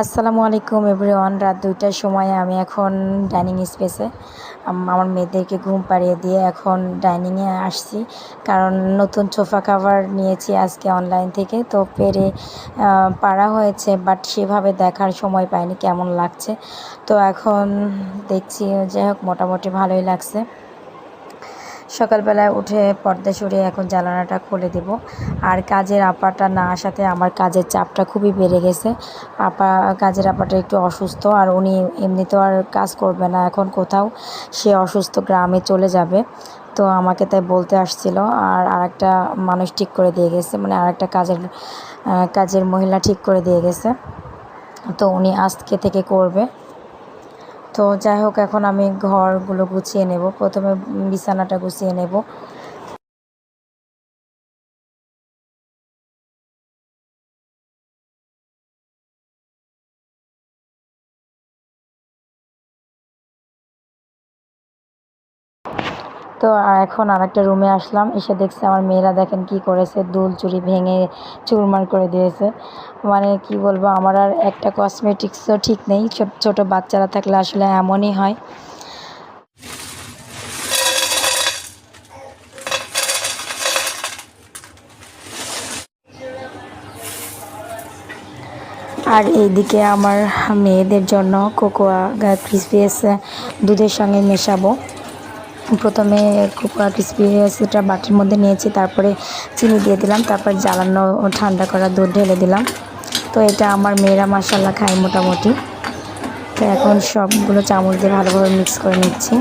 আসসালামু আলাইকুম এভরিওয়ান, রাত দুইটার সময় আমি এখন ডাইনিং স্পেসে। আমার মেয়েদেরকে ঘুম পাড়িয়ে দিয়ে এখন ডাইনিংয়ে আসছি। কারণ নতুন সোফা কাভার নিয়েছি আজকে অনলাইন থেকে। তো পেরে পাড়া হয়েছে, বাট সেভাবে দেখার সময় পাইনি, কেমন লাগছে। তো এখন দেখছি, যাই হোক, মোটামুটি ভালোই লাগছে। সকালবেলায় উঠে পর্দা সরিয়ে এখন জ্বালানাটা খুলে দেব। আর কাজের আপাটা না আসাতে আমার কাজের চাপটা খুবই বেড়ে গেছে। আপা, কাজের আপাটা একটু অসুস্থ আর উনি এমনিতেও আর কাজ করবে না। এখন কোথাও সে অসুস্থ গ্রামে চলে যাবে। তো আমাকে তাই বলতে আসছিল আর আরেকটা মানুষ ঠিক করে দিয়ে গেছে। মানে আরেকটা কাজের কাজের মহিলা ঠিক করে দিয়ে গেছে। তো উনি আজকে থেকে করবে। তো যাই হোক এখন আমি ঘরগুলো গুছিয়ে নেব। প্রথমে বিছানাটা গুছিয়ে নেব। তো এখন আর আরেকটা রুমে আসলাম, এসে দেখছি আমার মেয়েরা দেখেন কি করেছে, দুল চুরি ভেঙে চুরমার করে দিয়েছে। মানে কি বলব, আমার আর একটা কসমেটিক্সও ঠিক নেই, ছোট ছোট বাচ্চারা থাকলে আসলে এমনই হয়। আর এইদিকে আমার মেয়েদের জন্য কোকোয়া ক্রিসপিএস দুধের সঙ্গে মেশাবো। প্রথমে কোকোয়া ক্রিসপিএসটা বাটির মধ্যে নিয়েছি, তারপরে চিনি দিয়ে দিলাম, তারপর জ্বালানো ঠান্ডা করা দুধ ঢেলে দিলাম। তো এটা আমার মেয়েরা মশাল্লা খায় মোটামুটি। তো এখন সবগুলো চামচ দিয়ে ভালোভাবে মিক্স করে নিচ্ছি।